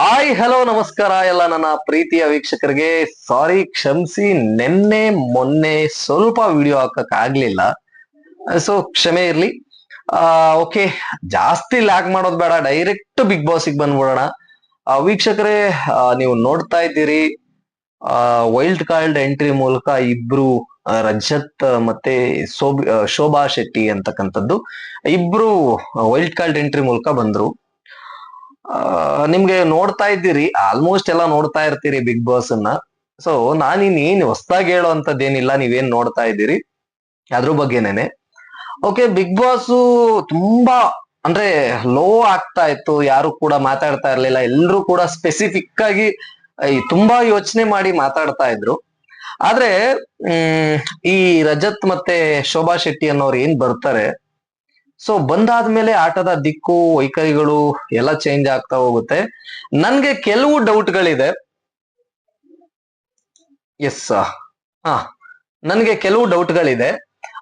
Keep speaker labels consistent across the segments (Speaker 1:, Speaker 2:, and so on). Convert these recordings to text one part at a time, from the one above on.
Speaker 1: Hi hello ನಮಸ್ಕಾರ ಎಲ್ಲ ನನ್ನ ಪ್ರೀತಿಯ ವೀಕ್ಷಕರಿಗೆ. ಸಾರಿ ಕ್ಷಮಿಸಿ, ನಿನ್ನೆ, ಮೊನ್ನೆ ಸ್ವಲ್ಪ ವಿಡಿಯೋ ಹಾಕಕ್ ಆಗ್ಲಿಲ್ಲ. ಸೊ ಕ್ಷಮೆ ಇರ್ಲಿ. ಆ ಓಕೆ ಜಾಸ್ತಿ ಲ್ಯಾಕ್ ಮಾಡೋದ್ ಬೇಡ ಡೈರೆಕ್ಟ್ ಬಿಗ್ ಬಾಸ್ಗೆ ಬಂದ್ಬಿಡೋಣ. ವೀಕ್ಷಕರೇ ನೀವು ನೋಡ್ತಾ ಇದ್ದೀರಿ. ವೈಲ್ಡ್ ಕಾರ್ಡ್ ಎಂಟ್ರಿ ಮೂಲಕ ಇಬ್ರು ರಜತ್ ಮತ್ತೆ ಶೋಭಾ ಶೆಟ್ಟಿ ಅಂತಕ್ಕಂಥದ್ದು. ಇಬ್ರು ವೈಲ್ಡ್ ಕಾರ್ಡ್ ಎಂಟ್ರಿ ಮೂಲಕ ಬಂದ್ರು. ನಿಮ್ಗೆ ನೋಡ್ತಾ ಇದ್ದೀರಿ ಆಲ್ಮೋಸ್ಟ್ ಎಲ್ಲ ನೋಡ್ತಾ ಇರ್ತೀರಿ ಬಿಗ್ ಬಾಸ್ ಅನ್ನ. ಸೊ ನಾನಿನ್ ಏನ್ ಹೊಸ್ದಾಗಿ ಹೇಳೋಂಥದ್ದೇನಿಲ್ಲ ನೀವೇನ್ ನೋಡ್ತಾ ಇದ್ದೀರಿ? ಅದ್ರ ಬಗ್ಗೆನೇನೆ. ಓಕೆ ಬಿಗ್ ಬಾಸ್ ತುಂಬಾ, ಅಂದ್ರೆ ಲೋ ಆಗ್ತಾ ಇತ್ತು, ಯಾರು ಕೂಡ ಮಾತಾಡ್ತಾ ಇರ್ಲಿಲ್ಲ, ಎಲ್ರು ಕೂಡ ಸ್ಪೆಸಿಫಿಕ್ ಆಗಿ ತುಂಬಾ ಯೋಚನೆ ಮಾಡಿ ಮಾತಾಡ್ತಾ ಇದ್ರು. ಆದ್ರೆ ಈ ರಜತ್ ಮತ್ತೆ ಶೋಭಾ ಶೆಟ್ಟಿ ಅನ್ನೋರು ಏನ್ ಬರ್ತಾರೆ ಸೊ ಬಂದಾದ್ಮೇಲೆ ಆಟದ ದಿಕ್ಕು, ವೈಖರಿಗಳು ಎಲ್ಲ ಚೇಂಜ್ ಆಗ್ತಾ ಹೋಗುತ್ತೆ. ನನ್ಗೆ ಕೆಲವು ಡೌಟ್ಗಳಿದೆ ಎಸ್ ಹಾ, ನನ್ಗೆ ಕೆಲವು ಡೌಟ್ಗಳಿದೆ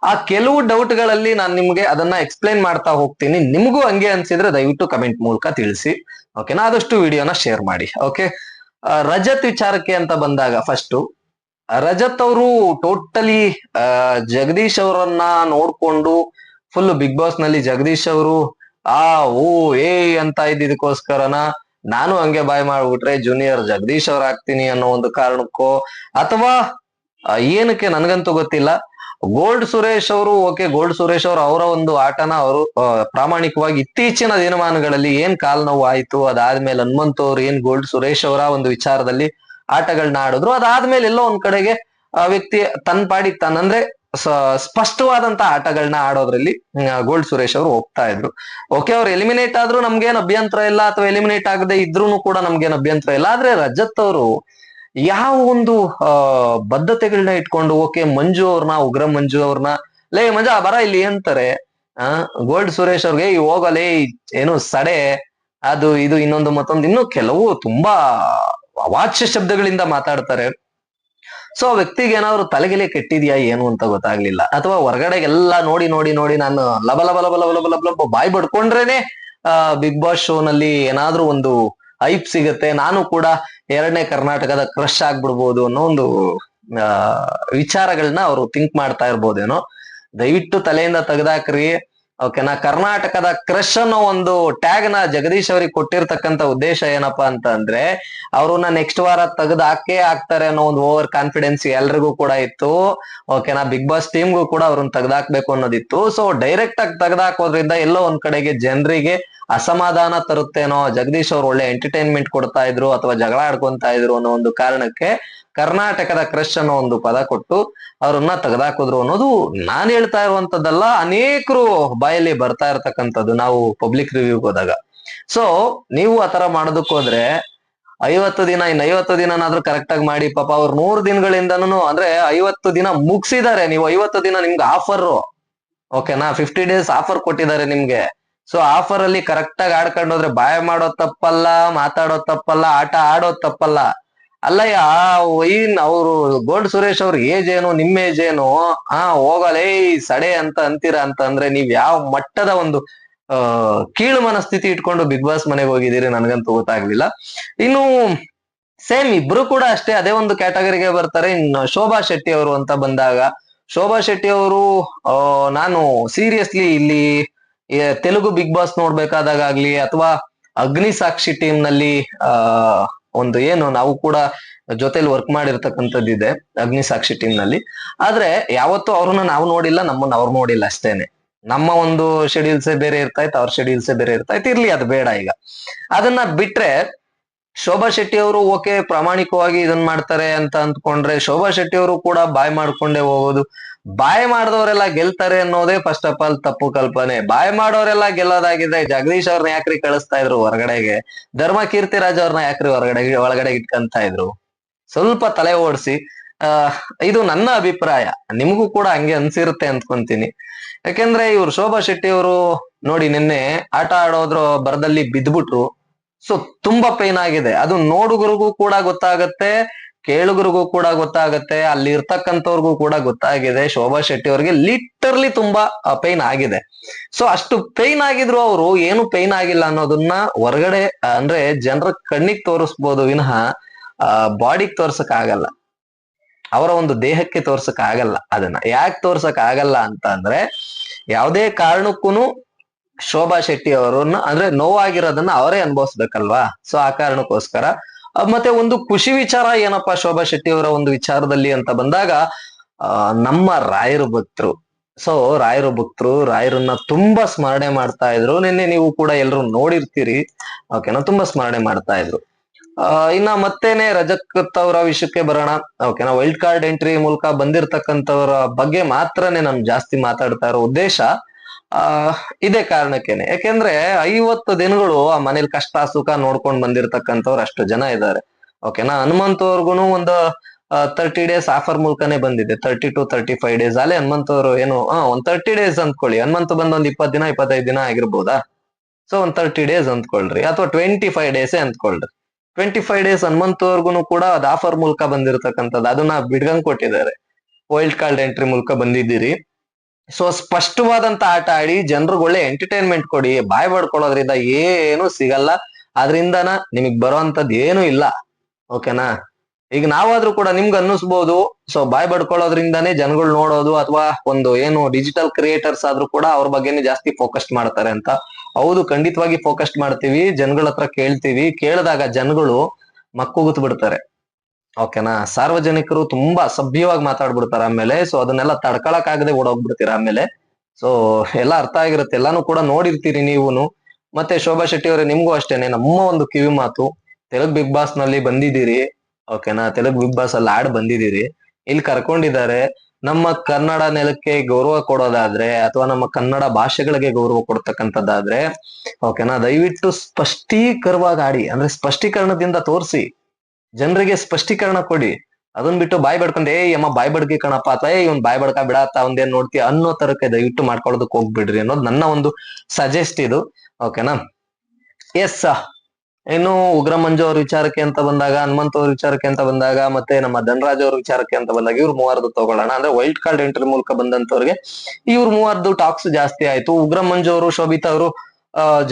Speaker 1: ಆ ಕೆಲವು ಡೌಟ್ಗಳಲ್ಲಿ ನಾನು ನಿಮ್ಗೆ ಅದನ್ನ ಎಕ್ಸ್ಪ್ಲೈನ್ ಮಾಡ್ತಾ ಹೋಗ್ತೀನಿ. ನಿಮಗೂ ಹಂಗೆ ಅನ್ಸಿದ್ರೆ ದಯವಿಟ್ಟು ಕಮೆಂಟ್ ಮೂಲಕ ತಿಳಿಸಿ. ಓಕೆನಾ ಆದಷ್ಟು ವಿಡಿಯೋನ ಶೇರ್ ಮಾಡಿ. ಓಕೆ ರಜತ್ ವಿಚಾರಕ್ಕೆ ಅಂತ ಬಂದಾಗ ಫಸ್ಟ್ ರಜತ್ ಅವರು ಟೋಟಲಿ ಜಗದೀಶ್ ಅವರನ್ನ ನೋಡ್ಕೊಂಡು ಫುಲ್ ಬಿಗ್ ಬಾಸ್ನಲ್ಲಿ ಜಗದೀಶ್ ಅವರು, ಆ ಓ ಏ, ಅಂತ ಇದ್ದಿದ್ದಕ್ಕೋಸ್ಕರನ ನಾನು ಹಂಗೆ ಬಾಯ್ ಮಾಡ್ಬಿಟ್ರೆ ಜೂನಿಯರ್ ಜಗದೀಶ್ ಅವ್ರ ಆಗ್ತೀನಿ ಅನ್ನೋ ಒಂದು ಕಾರಣಕ್ಕೋ, ಅಥವಾ ಏನಕ್ಕೆ ನನ್ಗಂತೂ ಗೊತ್ತಿಲ್ಲ. ಗೋಲ್ಡ್ ಸುರೇಶ್ ಅವರು ಓಕೆ ಗೋಲ್ಡ್ ಸುರೇಶ್ ಅವರು ಅವರ ಒಂದು ಆಟನ ಅವರು ಪ್ರಾಮಾಣಿಕವಾಗಿ ಇತ್ತೀಚಿನ ದಿನಮಾನಗಳಲ್ಲಿ ಏನ್ ಕಾಲ್ ನೋವು ಆಯ್ತು, ಅದಾದ್ಮೇಲೆ ಹನುಮಂತ್ ಅವ್ರು ಏನ್ ಗೋಲ್ಡ್ ಸುರೇಶ್ ಅವರ ಒಂದು ವಿಚಾರದಲ್ಲಿ ಆಟಗಳನ್ನ ಆಡಿದ್ರು, ಅದಾದ್ಮೇಲೆ ಎಲ್ಲೋ ಒಂದ್ ಕಡೆಗೆ, ಆ ವ್ಯಕ್ತಿ ತನ್ ಪಾಡಿಗೆ ತಾನಂದ್ರೆ ಸ- ಸ್ಪಷ್ಟವಾದಂತ ಆಟಗಳನ್ನ ಆಡೋದ್ರಲ್ಲಿ ಗೋಲ್ಡ್ ಸುರೇಶ್ ಅವರು ಹೋಗ್ತಾ ಇದ್ರು. ಓಕೆ ಅವ್ರು ಎಲಿಮಿನೇಟ್ ಆದ್ರೂ ನಮ್ಗೇನ್ ಅಭ್ಯಂತರ ಇಲ್ಲ ಅಥವಾ ಎಲಿಮಿನೇಟ್ ಆಗದೆ ಇದ್ರೂ ಕೂಡ ನಮ್ಗೇನ್ ಅಭ್ಯಂತರ ಇಲ್ಲ. ಆದ್ರೆ ರಜತ್ ಅವರು ಯಾವ ಒಂದು ಬದ್ಧತೆಗಳನ್ನ ಇಟ್ಕೊಂಡು ಓಕೆ ಮಂಜು ಅವ್ರನ್ನ ಉಗ್ರ ಮಂಜು ಅವ್ರನ್ನ ಲೇ, ಮಂಜಾ ಬರ ಇಲ್ಲಿ ಅಂತಾರೆ. ಆ ಗೋಲ್ಡ್ ಸುರೇಶ್ ಅವ್ರಿಗೆ ಹೋಗಲೇ, ಏನು ಸಡೆ, ಅದು, ಇದು, ಇನ್ನೊಂದು ಮತ್ತೊಂದು. ಇನ್ನು ಕೆಲವು ತುಂಬಾ ಅವಾಚ್ಯ ಶಬ್ದಗಳಿಂದ ಮಾತಾಡ್ತಾರೆ. ಸೊ ಆ ವ್ಯಕ್ತಿಗೆ ಏನಾದ್ರು ತಲೆಗೆಲೆ ಕೆಟ್ಟಿದ್ಯಾ, ಏನು ಅಂತ ಗೊತ್ತಾಗ್ಲಿಲ್ಲ. ಅಥವಾ ಹೊರಗಡೆಗೆಲ್ಲ ನೋಡಿ ನೋಡಿ ನೋಡಿ ನಾನು ಲಬ ಲಬ ಬಾಯ್ ಬಡ್ಕೊಂಡ್ರೇನೆ ಬಿಗ್ ಬಾಸ್ ಶೋ ನಲ್ಲಿ ಏನಾದ್ರೂ ಒಂದು ಐಪ್ ಸಿಗುತ್ತೆ. ನಾನು ಕೂಡ ಎರಡನೇ ಕರ್ನಾಟಕದ ಕ್ರಶ್ ಆಗ್ಬಿಡ್ಬೋದು ಅನ್ನೋ ಒಂದು, ಆ ವಿಚಾರಗಳನ್ನ ಅವರು ಥಿಂಕ್ ಮಾಡ್ತಾ ಇರ್ಬೋದೇನೋ. ದಯವಿಟ್ಟು ತಲೆಯಿಂದ ತೆಗ್ದಾಕ್ರಿ. ಓಕೆನಾ ಕರ್ನಾಟಕದ ಕ್ರಶ್ ಅನ್ನೋ ಒಂದು ಟ್ಯಾಗ್ನ ಜಗದೀಶ್ ಅವರಿಗೆ ಕೊಟ್ಟಿರ್ತಕ್ಕಂತ ಉದ್ದೇಶ ಏನಪ್ಪಾ ಅಂತ ಅಂದ್ರೆ, ಅವ್ರನ್ನ ನೆಕ್ಸ್ಟ್ ವಾರ ತೆಗೆದು ಹಾಕೇ ಹಾಕ್ತಾರೆ ಅನ್ನೋ ಒಂದು ಓವರ್ ಕಾನ್ಫಿಡೆನ್ಸ್ ಎಲ್ರಿಗೂ ಕೂಡ ಇತ್ತು. ಓಕೆನಾ ಬಿಗ್ ಬಾಸ್ ಟೀಮ್ಗೂ ಕೂಡ ಅವ್ರನ್ನ ತೆಗ್ದಾಕ್ಬೇಕು ಅನ್ನೋದಿತ್ತು. ಸೊ ಡೈರೆಕ್ಟ್ ಆಗಿ ತೆಗ್ದಾಕೋದ್ರಿಂದ ಎಲ್ಲೋ ಒಂದ್ ಕಡೆಗೆ ಜನರಿಗೆ ಅಸಮಾಧಾನ ತರುತ್ತೇನೋ ಜಗದೀಶ್ ಅವ್ರು ಒಳ್ಳೆ ಎಂಟರ್ಟೈನ್ಮೆಂಟ್ ಕೊಡ್ತಾ ಇದ್ರು ಅಥವಾ ಜಗಳ ಆಡ್ಕೊಂತ ಇದ್ರು ಅನ್ನೋ ಒಂದು ಕಾರಣಕ್ಕೆ ಕರ್ನಾಟಕದ ಕ್ರಶ್ ಅನ್ನೋ ಒಂದು ಪದ ಕೊಟ್ಟು ಅವ್ರನ್ನ ತೆಗೆದಾಕಿದ್ರು ಅನ್ನೋದು ನಾನು ಹೇಳ್ತಾ ಇರುವಂತದ್ದಲ್ಲ ಅನೇಕರು ಬಾಯಲ್ಲಿ ಬರ್ತಾ ಇರ್ತಕ್ಕಂಥದ್ದು ನಾವು ಪಬ್ಲಿಕ್ ರಿವ್ಯೂ ಹೋದಾಗ. ಸೊ ನೀವು ಆತರ ಮಾಡೋದಕ್ಕೆ ಹೋದ್ರೆ ಐವತ್ತು ದಿನ, ಇನ್ನು ಐವತ್ತು ದಿನನಾದ್ರೂ ಕರೆಕ್ಟ್ ಆಗಿ ಮಾಡಿ, ಪಾಪ ಅವ್ರು ನೂರು ದಿನಗಳಿಂದನೂ ಅಂದ್ರೆ ಐವತ್ತು ದಿನ ಮುಗಿಸಿದ್ದಾರೆ, ನೀವು ಐವತ್ತು ದಿನ ನಿಮ್ಗೆ ಆಫರ್ ಓಕೆನಾ ಫಿಫ್ಟಿ ಡೇಸ್ ಆಫರ್ ಕೊಟ್ಟಿದ್ದಾರೆ ನಿಮ್ಗೆ. ಸೊ ಆಫರ್ ಅಲ್ಲಿ ಕರೆಕ್ಟ್ ಆಗಿ ಆಡ್ಕೊಂಡೋದ್ರೆ ಬಾಯ್ ಮಾಡೋದ್ ತಪ್ಪಲ್ಲ ಮಾತಾಡೋದ್ ತಪ್ಪಲ್ಲ, ಆಟ ಆಡೋದ್ ತಪ್ಪಲ್ಲ. ಅಲ್ಲಯ್ಯ ವೈನ್ ಅವರು ಗೋಲ್ಡ್ ಸುರೇಶ್ ಅವ್ರ ಏಜ್ ಏನು ನಿಮ್ಮ ಏಜ್ ಏನು? ಹಾ, ಹೋಗಲೇ ಸಡೆ ಅಂತ ಅಂತೀರಾ ಅಂತ ಅಂದ್ರೆ ನೀವ್ ಯಾವ ಮಟ್ಟದ ಒಂದು ಕೀಳು ಮನಸ್ಥಿತಿ ಇಟ್ಕೊಂಡು ಬಿಗ್ ಬಾಸ್ ಮನೆಗೆ ಹೋಗಿದ್ದೀರಿ ನನ್ಗಂತೂ ಗೊತ್ತಾಗ್ಲಿಲ್ಲ. ಇನ್ನು, ಸೇಮ್ ಇಬ್ರು ಕೂಡ ಅಷ್ಟೇ ಅದೇ ಒಂದು ಕ್ಯಾಟಗರಿಗೆ ಬರ್ತಾರೆ. ಇನ್ನು ಶೋಭಾ ಶೆಟ್ಟಿ ಅವರು ಅಂತ ಬಂದಾಗ, ಶೋಭಾ ಶೆಟ್ಟಿ ಅವರು ನಾನು ಸೀರಿಯಸ್ಲಿ ಇಲ್ಲಿ ತೆಲುಗು ಬಿಗ್ ಬಾಸ್ ನೋಡ್ಬೇಕಾದಾಗ ಆಗ್ಲಿ ಅಥವಾ ಅಗ್ನಿ ಸಾಕ್ಷಿ ಟೀಮ್ನಲ್ಲಿ, ಆ ಒಂದು ಏನು ನಾವು ಕೂಡ ಜೊತೆಲಿ ವರ್ಕ್ ಮಾಡಿರ್ತಕ್ಕಂಥದ್ದಿದೆ ಅಗ್ನಿ ಸಾಕ್ಷಿ ಟೀಮ್ನಲ್ಲಿ. ಆದ್ರೆ ಯಾವತ್ತೂ ಅವ್ರನ್ನ ನಾವು ನೋಡಿಲ್ಲ, ನಮ್ಮನ್ನ ಅವ್ರು ನೋಡಿಲ್ಲ ಅಷ್ಟೇನೆ. ನಮ್ಮ ಒಂದು ಶೆಡ್ಯೂಲ್ಸೇ ಬೇರೆ ಇರ್ತಾಯ್ತು, ಅವ್ರ ಶೆಡ್ಯೂಲ್ಸೇ ಬೇರೆ ಇರ್ತಾಯ್ತು. ಇರ್ಲಿ, ಅದು ಬೇಡ ಈಗ. ಅದನ್ನ ಬಿಟ್ರೆ ಶೋಭಾ ಶೆಟ್ಟಿ ಅವರು ಓಕೆ ಪ್ರಾಮಾಣಿಕವಾಗಿ ಇದನ್ ಮಾಡ್ತಾರೆ ಅಂತ ಅಂದ್ಕೊಂಡ್ರೆ ಶೋಭಾ ಶೆಟ್ಟಿ ಅವರು ಕೂಡ ಬಾಯ್ ಮಾಡ್ಕೊಂಡೇ ಹೋಗೋದು. ಬಾಯ್ ಮಾಡಿದವರೆಲ್ಲ ಗೆಲ್ತಾರೆ ಅನ್ನೋದೇ ಫಸ್ಟ್ ಆಫ್ ಆಲ್ ತಪ್ಪು ಕಲ್ಪನೆ. ಬಾಯ್ ಮಾಡೋರೆಲ್ಲ ಗೆಲ್ಲೋದಾಗಿದೆ. ಜಗದೀಶ್ ಅವ್ರನ್ನ ಯಾಕ್ರಿ ಕಳಿಸ್ತಾ ಇದ್ರು ಹೊರಗಡೆಗೆ? ಧರ್ಮ ಕೀರ್ತಿರಾಜ್ ಅವ್ರನ್ನ ಯಾಕ್ರಿ ಹೊರಗಡೆ ಒಳಗಡೆ ಇಟ್ಕಂತ ಇದ್ರು? ಸ್ವಲ್ಪ ತಲೆ ಓಡಿಸಿ. ಇದು ನನ್ನ ಅಭಿಪ್ರಾಯ. ನಿಮಗೂ ಕೂಡ ಹಂಗೆ ಅನ್ಸಿರುತ್ತೆ ಅನ್ಕೊಂತೀನಿ. ಯಾಕೆಂದ್ರೆ ಇವ್ರು ಶೋಭಾ ಶೆಟ್ಟಿ ಅವರು ನೋಡಿ ನಿನ್ನೆ ಆಟ ಆಡೋದ್ರ ಬರದಲ್ಲಿ ಬಿದ್ದ್ಬಿಟ್ರು ಸೊ ತುಂಬಾ ಪೈನ್ ಆಗಿದೆ. ಅದು ನೋಡುಗರಿಗೂ ಕೂಡ ಗೊತ್ತಾಗತ್ತೆ. ಕೇಳುಗರಿಗೂ ಕೂಡ ಗೊತ್ತಾಗುತ್ತೆ ಅಲ್ಲಿ ಇರ್ತಕ್ಕಂಥವ್ರಿಗೂ ಕೂಡ ಗೊತ್ತಾಗಿದೆ. ಶೋಭಾ ಶೆಟ್ಟಿ ಅವ್ರಿಗೆ ಲಿಟರ್ಲಿ ತುಂಬಾ ಪೈನ್ ಆಗಿದೆ. ಸೊ ಅಷ್ಟು ಪೈನ್ ಆಗಿದ್ರು ಅವರು ಏನು ಪೈನ್ ಆಗಿಲ್ಲ ಅನ್ನೋದನ್ನ ಹೊರಗಡೆ ಅಂದ್ರೆ ಜನರ ಕಣ್ಣಿಗೆ ತೋರಿಸ್ಬೋದು ವಿನಃ ಬಾಡಿಗೆ ತೋರ್ಸಕ್ ಆಗಲ್ಲ ಅವರ ಒಂದು ದೇಹಕ್ಕೆ ತೋರ್ಸಕ್ ಆಗಲ್ಲ ಅದನ್ನ. ಯಾಕೆ ತೋರ್ಸಕ್ ಆಗಲ್ಲ ಅಂತ ಅಂದ್ರೆ ಯಾವುದೇ ಕಾರಣಕ್ಕೂನು ಶೋಭಾ ಶೆಟ್ಟಿ ಅವರನ್ನ ಅಂದ್ರೆ ನೋವಾಗಿರೋದನ್ನ ಅವರೇ ಅನುಭವಿಸ್ಬೇಕಲ್ವಾ? ಸೊ ಆ ಕಾರಣಕ್ಕೋಸ್ಕರ ಆ, ಮತ್ತೆ ಒಂದು ಖುಷಿ ವಿಚಾರ ಏನಪ್ಪಾ ಶೋಭಾ ಶೆಟ್ಟಿ ಅವರ ಒಂದು ವಿಚಾರದಲ್ಲಿ ಅಂತ ಬಂದಾಗ ನಮ್ಮ ರಾಯರು ಭಕ್ತರು ಸೊ ರಾಯರು ಭಕ್ತರು, ರಾಯರನ್ನ ತುಂಬಾ ಸ್ಮರಣೆ ಮಾಡ್ತಾ ಇದ್ರು. ನಿನ್ನೆ ನೀವು ಕೂಡ ಎಲ್ಲರೂ ನೋಡಿರ್ತೀರಿ. ಓಕೆನಾ ತುಂಬಾ ಸ್ಮರಣೆ ಮಾಡ್ತಾ ಇದ್ರು. ಇನ್ನ ಮತ್ತೇನೆ ರಜಕತ್ ಅವರ ವಿಷಯಕ್ಕೆ ಬರೋಣ. ಓಕೆನಾ ವೈಲ್ಡ್ ಕಾರ್ಡ್ ಎಂಟ್ರಿ ಮೂಲಕ ಬಂದಿರತಕ್ಕಂಥವರ ಬಗ್ಗೆ ಮಾತ್ರನೇ ನಾನು ಜಾಸ್ತಿ ಮಾತಾಡ್ತಾ ಇರೋ ಉದ್ದೇಶ. ಆ, ಇದೇ ಕಾರಣಕ್ಕೇನೆ. ಯಾಕೆಂದ್ರೆ ಐವತ್ತು ದಿನಗಳು ಆ ಮನೇಲಿ ಕಷ್ಟ, ಸುಖ ನೋಡ್ಕೊಂಡ್ ಬಂದಿರ್ತಕ್ಕಂಥವ್ರು ಅಷ್ಟು ಜನ ಇದ್ದಾರೆ. ಓಕೆನಾ ಹನುಮಂತ್ ಅವ್ರಿಗೂ ಒಂದು ತರ್ಟಿ ಡೇಸ್ ಆಫರ್ ಮೂಲಕನೇ ಬಂದಿದೆ. Thirty to thirty five days ಅಲ್ಲೇ ಹನುಮಂತ್ ಅವರು ಏನು, ಹಾ, ಒಂದ್ ತರ್ಟಿ ಡೇಸ್ ಅಂದ್ಕೊಳ್ಳಿ. ಹನುಮಂತ್ ಬಂದ್ ಒಂದ್ ಇಪ್ಪತ್ ದಿನ, ಇಪ್ಪತ್ತೈದು ದಿನ ಆಗಿರ್ಬೋದಾ? ಸೊ ಒಂದ್ ತರ್ಟಿ ಡೇಸ್ ಅಂದ್ಕೊಳ್ರಿ. ಅಥವಾ ಟ್ವೆಂಟಿ ಫೈವ್ ಡೇಸೇ ಅಂದ್ಕೊಳ್ರಿ. ಟ್ವೆಂಟಿ ಫೈವ್ ಡೇಸ್ ಹನುಮಂತ್ ಅವ್ರಿಗೂ ಕೂಡ ಅದ್ ಆಫರ್ ಮೂಲಕ ಬಂದಿರತಕ್ಕಂಥದ್ದು. ಅದನ್ನ ಬಿಡ್ಗಂಗ್ ಕೊಟ್ಟಿದ್ದಾರೆ. ವೈಲ್ಡ್ ಕಾರ್ಡ್ ಎಂಟ್ರಿ ಮೂಲಕ ಬಂದಿದ್ದೀರಿ. ಸೊ ಸ್ಪಷ್ಟವಾದಂತ ಆಟ ಆಡಿ ಜನರಿಗೆ ಒಳ್ಳೆ ಎಂಟರ್ಟೈನ್ಮೆಂಟ್ ಕೊಡಿ, ಬಾಯ್ ಬಡ್ಕೊಳ್ಳೋದ್ರಿಂದ ಏನು ಸಿಗಲ್ಲ. ಅದರಿಂದನ ನಿಮಗ್ ಬರೋಂಥದ್ದು ಏನು ಇಲ್ಲ. ಓಕೆನಾ ಈಗ ನಾವಾದ್ರೂ ಕೂಡ ನಿಮ್ಗೆ ಅನ್ನಿಸ್ಬೋದು. ಸೊ ಬಾಯ್ ಬಡ್ಕೊಳ್ಳೋದ್ರಿಂದಾನೇ ಜನಗಳು ನೋಡೋದು ಅಥವಾ ಒಂದು ಏನು ಡಿಜಿಟಲ್ ಕ್ರಿಯೇಟರ್ಸ್ ಆದ್ರೂ ಕೂಡ ಅವ್ರ ಬಗ್ಗೆನೇ ಜಾಸ್ತಿ ಫೋಕಸ್ ಮಾಡ್ತಾರೆ ಅಂತ. ಹೌದು, ಖಂಡಿತವಾಗಿ ಫೋಕಸ್ ಮಾಡ್ತೀವಿ. ಜನಗಳ ಹತ್ರ ಕೇಳ್ತೀವಿ. ಕೇಳಿದಾಗ ಜನಗಳು ಮಕ್ಕುಗುತ್ ಬಿಡ್ತಾರೆ. ಓಕೆನಾ ಸಾರ್ವಜನಿಕರು ತುಂಬಾ ಸಭ್ಯವಾಗಿ ಮಾತಾಡ್ಬಿಡ್ತಾರ ಆಮೇಲೆ ಸೊ ಅದನ್ನೆಲ್ಲ ತಡ್ಕೊಳಕ್ ಆಗದೆ ಓಡೋಗ್ಬಿಡ್ತೀರ ಆಮೇಲೆ. ಸೊ ಎಲ್ಲ ಅರ್ಥ ಆಗಿರುತ್ತೆ, ಎಲ್ಲಾನು ಕೂಡ ನೋಡಿರ್ತೀರಿ ನೀವುನು. ಮತ್ತೆ ಶೋಭಾ ಶೆಟ್ಟಿ ಅವರೇ, ನಿಮ್ಗೂ ಅಷ್ಟೇನೆ, ನಮ್ಮ ಒಂದು ಕಿವಿ ಮಾತು, ತೆಲುಗು ಬಿಗ್ ಬಾಸ್ನಲ್ಲಿ ಬಂದಿದ್ದೀರಿ ಓಕೆನಾ ತೆಲುಗು ಬಿಗ್ ಬಾಸ್ ಅಲ್ಲಿ ಆಡ್ ಬಂದಿದ್ದೀರಿ. ಇಲ್ಲಿ ಕರ್ಕೊಂಡಿದ್ದಾರೆ, ನಮ್ಮ ಕನ್ನಡ ನೆಲಕ್ಕೆ ಗೌರವ ಕೊಡೋದಾದ್ರೆ, ಅಥವಾ ನಮ್ಮ ಕನ್ನಡ ಭಾಷೆಗಳಿಗೆ ಗೌರವ ಕೊಡ್ತಕ್ಕಂಥದ್ದಾದ್ರೆ ಓಕೆನಾ ದಯವಿಟ್ಟು ಸ್ಪಷ್ಟೀಕರವಾಗಿ ಆಡಿ, ಅಂದ್ರೆ ಸ್ಪಷ್ಟೀಕರಣದಿಂದ ತೋರಿಸಿ. ಜನರಿಗೆ ಸ್ಪಷ್ಟೀಕರಣ ಕೊಡಿ. ಅದನ್ ಬಿಟ್ಟು ಬಾಯ್ ಬಡ್ಕೊಂಡು ಏ ಅಮ್ಮ, ಬಾಯ್ ಬಡ್ಕಿ ಕಣಪ್ಪ, ಅಥವಾ ಏ ಇವ್ನ್ ಬಾಯ್ ಬಡ್ಕ ಬಿಡತ್ತ ಒಂದೇನ್ ನೋಡ್ತೀಯ ಅನ್ನೋ ತರಕ್ಕೆ ದಯವಿಟ್ಟು ಮಾಡ್ಕೊಳ್ಳೋದಕ್ಕೆ ಹೋಗ್ಬಿಡ್ರಿ ಅನ್ನೋದು ನನ್ನ ಒಂದು ಸಜೆಸ್ಟ್ ಇದು. ಓಕೆನಾ ಎಸ್ ಇನ್ನು ಉಗ್ರ ಮಂಜು ಅವ್ರ ವಿಚಾರಕ್ಕೆ ಅಂತ ಬಂದಾಗ, ಹನುಮಂತ್ ಅವ್ರ ವಿಚಾರಕ್ಕೆ ಅಂತ ಬಂದಾಗ, ಮತ್ತೆ ನಮ್ಮ ಧನರಾಜ್ ಅವ್ರ ವಿಚಾರಕ್ಕೆ ಅಂತ ಬಂದಾಗ ಇವ್ರು ಮೂವಾರದ್ದು ತಗೊಳ್ಳೋಣ. ಅಂದ್ರೆ ವೈಲ್ಡ್ ಕಾರ್ಡ್ ಎಂಟ್ರಿ ಮೂಲಕ ಬಂದಂತವ್ರಿಗೆ ಇವ್ರ ಮೂವಾರದ್ದು ಟಾಕ್ಸ್ ಜಾಸ್ತಿ ಆಯ್ತು. ಉಗ್ರ ಮಂಜು ಅವರು, ಶೋಭಿತಾ ಅವರು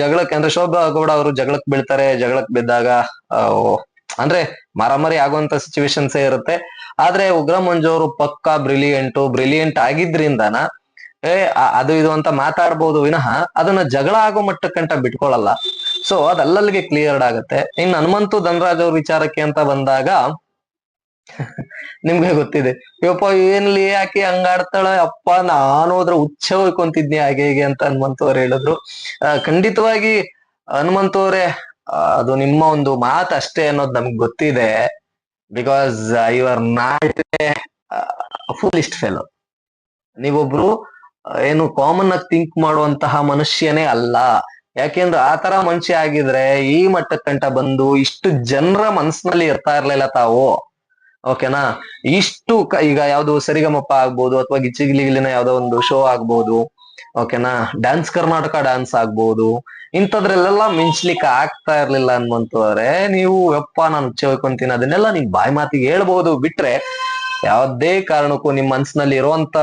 Speaker 1: ಜಗಳಕ್ಕೆ, ಅಂದ್ರೆ ಶೋಭಾ ಗೌಡ ಅವರು ಜಗಳಕ್ಕೆ ಬೀಳ್ತಾರೆ, ಜಗಳಕ್ಕೆ ಬಿದ್ದಾಗ ಅಂದ್ರೆ ಮಾರಾಮಾರಿ ಆಗುವಂತ ಸಿಚುವೇಶನ್ಸ್ ಇರುತ್ತೆ. ಆದ್ರೆ ಉಗ್ರ ಮಂಜು ಪಕ್ಕ ಬ್ರಿಲಿಯಂಟ್ ಬ್ರಿಲಿಯಂಟ್ ಆಗಿದ್ರಿಂದನ, ಏ ಅದು ಇದು ಅಂತ ಮಾತಾಡ್ಬೋದು ವಿನಃ ಅದನ್ನ ಜಗಳ ಆಗೋ ಮಟ್ಟಕ್ಕಂಟ ಬಿಟ್ಕೊಳಲ್ಲ. ಸೊ ಅದಲ್ಲಲ್ಲಿಗೆ ಕ್ಲಿಯರ್ಡ್ ಆಗುತ್ತೆ. ಇನ್ನು ಹನುಮಂತು ಧನರಾಜ್ ಅವ್ರ ವಿಚಾರಕ್ಕೆ ಅಂತ ಬಂದಾಗ, ನಿಮ್ಗೆ ಗೊತ್ತಿದೆ. ಯಪ್ಪ, ಏನ್ಲಿ ಯಾಕೆ ಹಂಗಾಡ್ತಾಳೆ? ಅಪ್ಪ, ನಾನು ಅದ್ರ ಹುಚ್ಚ ಹೋಯ್ಕೊಂತಿದ್ನಿ ಹಾಗೆ ಹೀಗೆ ಅಂತ ಹನುಮಂತು ಅವ್ರು ಹೇಳಿದ್ರು. ಖಂಡಿತವಾಗಿ ಹನುಮಂತು ಅವರೇ ಅದು ನಿಮ್ಮ ಒಂದು ಮಾತು ಅಷ್ಟೇ ಅನ್ನೋದು ನಮ್ಗೆ ಗೊತ್ತಿದೆ. Because you are not fullest fellow ನೀವೊಬ್ರು ಏನು ಕಾಮನ್ ಆಗಿ ಥಿಂಕ್ ಮಾಡುವಂತಹ ಮನುಷ್ಯನೇ ಅಲ್ಲ. ಯಾಕೆಂದ್ರೆ ತರ ಮನುಷ್ಯ ಆಗಿದ್ರೆ ಈ ಮಟ್ಟಕ್ಕಂಟ ಬಂದು ಇಷ್ಟು ಜನರ ಮನಸ್ಸಿನಲ್ಲಿ ಇರ್ತಾ ಇರ್ಲಿಲ್ಲ ತಾವು. ಓಕೆನಾ ಇಷ್ಟು ಈಗ ಯಾವ್ದು ಸರಿಗಮಪ್ಪ ಆಗ್ಬೋದು ಅಥವಾ ಗಿಚ್ಚಿಗಿಲಿಗಿಲಿನ ಯಾವ್ದೋ ಒಂದು ಶೋ ಆಗ್ಬೋದು. ಓಕೆನಾ ಡ್ಯಾನ್ಸ್ ಕರ್ನಾಟಕ ಡ್ಯಾನ್ಸ್ ಆಗ್ಬೋದು. ಇಂಥದ್ರಲ್ಲೆಲ್ಲ ಮಿಂಚ್ಲಿಕ್ಕೆ ಆಗ್ತಾ ಇರ್ಲಿಲ್ಲ ಅನ್ಬಂತಂದ್ರೆ ನೀವು ಯಪ್ಪ, ನಾನು ಹೋಯ್ಕೊಂತೀನಿ ಅದನ್ನೆಲ್ಲ ನೀವು ಬಾಯಿ ಮಾತಿಗೆ ಹೇಳ್ಬೋದು. ಬಿಟ್ರೆ ಯಾವುದೇ ಕಾರಣಕ್ಕೂ ನಿಮ್ ಮನ್ಸಿನಲ್ಲಿ ಇರುವಂತ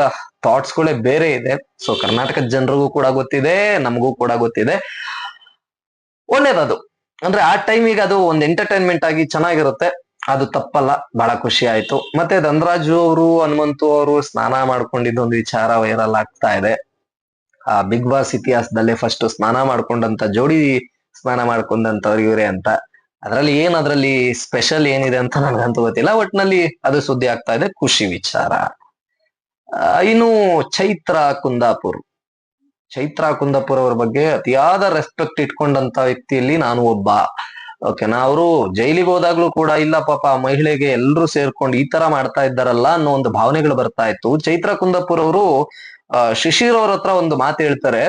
Speaker 1: ಥಾಟ್ಸ್ ಗಳೇ ಬೇರೆ ಇದೆ. ಸೊ ಕರ್ನಾಟಕದ ಜನರಿಗೂ ಕೂಡ ಗೊತ್ತಿದೆ, ನಮಗೂ ಕೂಡ ಗೊತ್ತಿದೆ. ಒಳ್ಳೇದದು. ಅಂದ್ರೆ ಆ ಟೈಮಿಗೆ ಅದು ಒಂದು ಎಂಟರ್ಟೈನ್ಮೆಂಟ್ ಆಗಿ ಚೆನ್ನಾಗಿರುತ್ತೆ. ಅದು ತಪ್ಪಲ್ಲ. ಬಹಳ ಖುಷಿ ಆಯ್ತು. ಮತ್ತೆ ಧನರಾಜು ಅವರು, ಹನುಮಂತು ಅವರು ಸ್ನಾನ ಮಾಡ್ಕೊಂಡಿದ್ದು ಒಂದು ವಿಚಾರ ವೈರಲ್ ಆಗ್ತಾ ಇದೆ. ಆ ಬಿಗ್ ಬಾಸ್ ಇತಿಹಾಸದಲ್ಲೇ ಫಸ್ಟ್ ಸ್ನಾನ ಮಾಡ್ಕೊಂಡಂತ, ಜೋಡಿ ಸ್ನಾನ ಮಾಡ್ಕೊಂಡಂತವ್ರು ಇವ್ರೆ ಅಂತ. ಅದ್ರಲ್ಲಿ ಏನ್ ಅದ್ರಲ್ಲಿ ಸ್ಪೆಷಲ್ ಏನಿದೆ ಅಂತ ನನಗಂತೂ ಗೊತ್ತಿಲ್ಲ. ಒಟ್ನಲ್ಲಿ ಅದು ಸುದ್ದಿ ಆಗ್ತಾ ಇದೆ. ಖುಷಿ ವಿಚಾರ. ಇನ್ನು ಚೈತ್ರ ಕುಂದಾಪುರ್. ಚೈತ್ರ ಕುಂದಾಪುರ್ ಅವ್ರ ಬಗ್ಗೆ ಅತಿಯಾದ ರೆಸ್ಪೆಕ್ಟ್ ಇಟ್ಕೊಂಡಂತ ವ್ಯಕ್ತಿಯಲ್ಲಿ ನಾನು ಒಬ್ಬ. ಓಕೆನಾ ಅವರು ಜೈಲಿಗೆ ಹೋದಾಗ್ಲೂ ಕೂಡ ಇಲ್ಲ ಪಾಪ ಮಹಿಳೆಗೆ ಎಲ್ಲರೂ ಸೇರ್ಕೊಂಡು ಈ ತರ ಮಾಡ್ತಾ ಇದ್ದಾರಲ್ಲ ಅನ್ನೋ ಒಂದು ಭಾವನೆಗಳು ಬರ್ತಾ ಇತ್ತು. ಚೈತ್ರ ಕುಂದಾಪುರ್ ಅವರು ಶಿಶಿರ್ ಅವ್ರ ಹತ್ರ ಒಂದು ಮಾತು ಹೇಳ್ತಾರೆ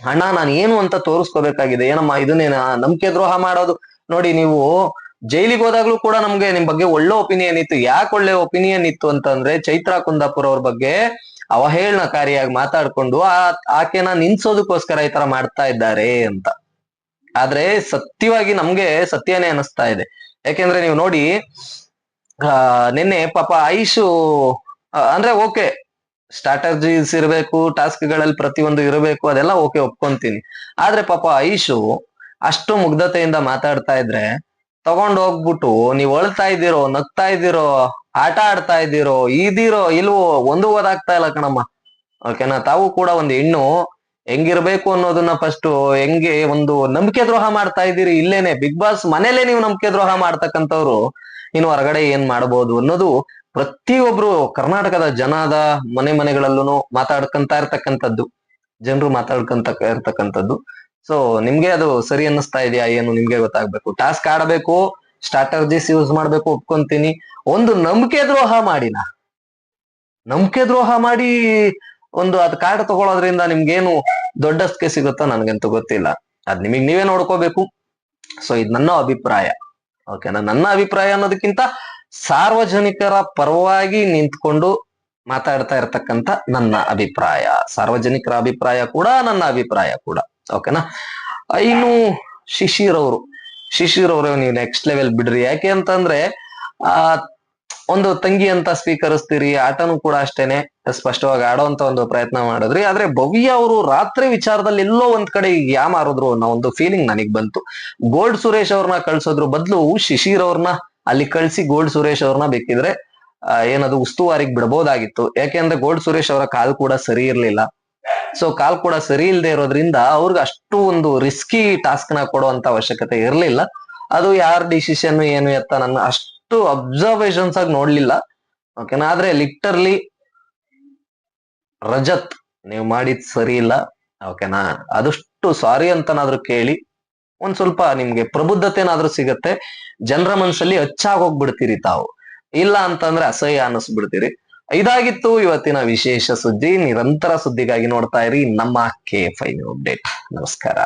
Speaker 1: ಅಣ್ಣ ನಾನು ಏನು ಅಂತ ತೋರಿಸ್ಕೋಬೇಕಾಗಿದೆ? ಏನಮ್ಮ ಇದನ್ನೇನ? ನಂಬಿಕೆ ದ್ರೋಹ ಮಾಡೋದು? ನೋಡಿ ನೀವು ಜೈಲಿಗೆ ಹೋದಾಗ್ಲೂ ಕೂಡ ನಮ್ಗೆ ನಿಮ್ ಬಗ್ಗೆ ಒಳ್ಳೆ ಒಪಿನಿಯನ್ ಇತ್ತು. ಯಾಕೆ ಒಳ್ಳೆ ಒಪಿನಿಯನ್ ಇತ್ತು ಅಂತಂದ್ರೆ ಚೈತ್ರ ಕುಂದಾಪುರ ಅವ್ರ ಬಗ್ಗೆ ಅವಹೇಳನಕಾರಿಯಾಗಿ ಮಾತಾಡ್ಕೊಂಡು ಆ ಆಕೆನ ನಿನ್ಸೋದಕ್ಕೋಸ್ಕರ ಈ ತರ ಮಾಡ್ತಾ ಇದ್ದಾರೆ ಅಂತ. ಆದ್ರೆ ಸತ್ಯವಾಗಿ ನಮ್ಗೆ ಸತ್ಯನೇ ಅನಿಸ್ತಾ ಇದೆ. ಯಾಕೆಂದ್ರೆ ನೀವು ನೋಡಿ ಆ, ನಿನ್ನೆ ಪಾಪ ಐಶು ಅಂದ್ರೆ ಓಕೆ ಸ್ಟ್ರಾಟಜೀಸ್ ಇರಬೇಕು ಟಾಸ್ಕ್ಗಳಲ್ಲಿ ಪ್ರತಿಯೊಂದು ಇರಬೇಕು, ಅದೆಲ್ಲ ಓಕೆ ಒಪ್ಕೊಂತೀನಿ. ಆದ್ರೆ ಪಾಪ ಐಶು ಅಷ್ಟು ಮುಗ್ಧತೆಯಿಂದ ಮಾತಾಡ್ತಾ ಇದ್ರೆ ತಗೊಂಡ್ ಹೋಗ್ಬಿಟ್ಟು ನೀವ್ ಅಳ್ತಾ ಇದ್ದೀರೋ, ನಗ್ತಾ ಇದ್ದೀರೋ, ಆಟ ಆಡ್ತಾ ಇದ್ದೀರೋ ಇದಿರೋ ಇಲ್ವೋ, ಒಂದು ಓದಾಗ್ತಾ ಇಲ್ಲ ಕಣಮ್ಮ. ಓಕೆನಾ ತಾವು ಕೂಡ ಒಂದು ಹೆಣ್ಣು, ಹೆಂಗಿರ್ಬೇಕು ಅನ್ನೋದನ್ನ ಫಸ್ಟ್ ಹೆಂಗೆ ಒಂದು ನಂಬಿಕೆ ದ್ರೋಹ ಮಾಡ್ತಾ ಇದ್ದೀರಿ ಇಲ್ಲೇನೆ, ಬಿಗ್ ಬಾಸ್ ಮನೇಲೆ ನೀವು ನಂಬಿಕೆ ದ್ರೋಹ ಮಾಡ್ತಕ್ಕಂಥವ್ರು, ಇನ್ನು ಹೊರಗಡೆ ಏನ್ ಮಾಡ್ಬೋದು ಅನ್ನೋದು ಪ್ರತಿಯೊಬ್ರು ಕರ್ನಾಟಕದ ಜನದ ಮನೆ ಮನೆಗಳಲ್ಲೂ ಮಾತಾಡ್ಕೊಂತ ಇರ್ತಕ್ಕಂಥದ್ದು. ಜನರು ಮಾತಾಡ್ಕೊಂತ ಇರ್ತಕ್ಕಂಥದ್ದು. ಸೊ ನಿಮ್ಗೆ ಅದು ಸರಿ ಅನ್ನಿಸ್ತಾ ಇದೆಯಾ ಏನು ನಿಮ್ಗೆ ಗೊತ್ತಾಗ್ಬೇಕು? ಟಾಸ್ಕ್ ಆಡಬೇಕು ಸ್ಟ್ರಾಟರ್ಜಿಸ್ ಯೂಸ್ ಮಾಡ್ಬೇಕು, ಒಪ್ಕೊಂತೀನಿ. ಒಂದು ನಂಬಿಕೆ ದ್ರೋಹ ಮಾಡಿನ. ನಂಬಿಕೆ ದ್ರೋಹ ಮಾಡಿ ಒಂದು ಅದ್ ಕಾರ್ಡ್ ತಗೊಳೋದ್ರಿಂದ ನಿಮ್ಗೇನು ದೊಡ್ಡಷ್ಟಕ್ಕೆ ಸಿಗುತ್ತೋ ನನ್ಗಂತೂ ಗೊತ್ತಿಲ್ಲ. ಅದ್ ನಿಮಗ್ ನೀವೇ ನೋಡ್ಕೋಬೇಕು. ಸೊ ಇದು ನನ್ನ ಅಭಿಪ್ರಾಯ. ಓಕೆನಾ ನನ್ನ ಅಭಿಪ್ರಾಯ ಅನ್ನೋದಕ್ಕಿಂತ ಸಾರ್ವಜನಿಕರ ಪರವಾಗಿ ನಿಂತ್ಕೊಂಡು ಮಾತಾಡ್ತಾ ಇರ್ತಕ್ಕಂತ ನನ್ನ ಅಭಿಪ್ರಾಯ. ಸಾರ್ವಜನಿಕರ ಅಭಿಪ್ರಾಯ ಕೂಡ, ನನ್ನ ಅಭಿಪ್ರಾಯ ಕೂಡ. ಓಕೆನಾ? ಐನು ಇನ್ನು ಶಿಶಿರ್ ಅವರು. ನೀವು ನೆಕ್ಸ್ಟ್ ಲೆವೆಲ್ ಬಿಡ್ರಿ. ಯಾಕೆ ಅಂತಂದ್ರೆ, ಆ, ಒಂದು ತಂಗಿ ಅಂತ ಸ್ವೀಕರಿಸ್ತೀರಿ, ಆಟನೂ ಕೂಡ ಅಷ್ಟೇನೆ ಸ್ಪಷ್ಟವಾಗಿ ಆಡೋಂತ ಒಂದು ಪ್ರಯತ್ನ ಮಾಡಿದ್ರಿ. ಆದ್ರೆ ಭವ್ಯ ಅವರು ರಾತ್ರಿ ವಿಚಾರದಲ್ಲಿ ಎಲ್ಲೋ ಒಂದ್ ಕಡೆ ಯಾಮಾರಿದ್ರು ಅನ್ನೋ ಒಂದು ಫೀಲಿಂಗ್ ನನಗ್ ಬಂತು. ಗೋಲ್ಡ್ ಸುರೇಶ್ ಅವ್ರನ್ನ ಕಳ್ಸೋದ್ರ ಬದಲು ಶಿಶಿರ್ ಅವ್ರನ್ನ ಅಲ್ಲಿ ಕಳಿಸಿ ಗೋಲ್ಡ್ ಸುರೇಶ್ ಅವ್ರನ್ನ ಬೇಕಿದ್ರೆ ಏನದು ಉಸ್ತುವಾರಿಗೆ ಬಿಡಬಹುದಾಗಿತ್ತು ಯಾಕೆಂದ್ರೆ ಗೋಲ್ಡ್ ಸುರೇಶ್ ಅವರ ಕಾಲ್ ಕೂಡ ಸರಿ ಇರ್ಲಿಲ್ಲ. ಸೊ ಕಾಲ್ ಕೂಡ ಸರಿ ಇಲ್ಲದೆ ಇರೋದ್ರಿಂದ ಅವ್ರಿಗೆ ಅಷ್ಟು ಒಂದು ರಿಸ್ಕಿ ಟಾಸ್ಕ್ನ ಕೊಡುವಂತ ಅವಶ್ಯಕತೆ ಇರ್ಲಿಲ್ಲ. ಅದು ಯಾರ ಡಿಸಿಷನ್ ಏನು ಎತ್ತ ನನ್ನ ಅಷ್ಟು ಅಬ್ಸರ್ವೇಶನ್ಸ್ ಆಗಿ ನೋಡ್ಲಿಲ್ಲ. ಓಕೆನಾ ಆದ್ರೆ ಲಿಟರ್ಲಿ ರಜತ್, ನೀವು ಮಾಡಿದ್ ಸರಿ ಇಲ್ಲ. ಓಕೆನಾ ಅದಷ್ಟು ಸಾರಿ ಅಂತನಾದ್ರೂ ಕೇಳಿ ಒಂದ್ ಸ್ವಲ್ಪ ನಿಮ್ಗೆ ಪ್ರಬುದ್ಧತೆನಾದ್ರೂ ಸಿಗತ್ತೆ. ಜನರ ಮನಸ್ಸಲ್ಲಿ ಹೆಚ್ಚಾಗಿ ಹೋಗ್ಬಿಡ್ತೀರಿ ತಾವು. ಇಲ್ಲ ಅಂತಂದ್ರೆ ಅಸಹ್ಯ ಅನ್ನಿಸ್ಬಿಡ್ತೀರಿ. ಇದಾಗಿತ್ತು ಇವತ್ತಿನ ವಿಶೇಷ ಸುದ್ದಿ. ನಿರಂತರ ಸುದ್ದಿಗಾಗಿ ನೋಡ್ತಾ ಇರಿ. ನಮ್ಮ ಕೆ ಫೈವ್ ಅಪ್ಡೇಟ್ ನಮಸ್ಕಾರ.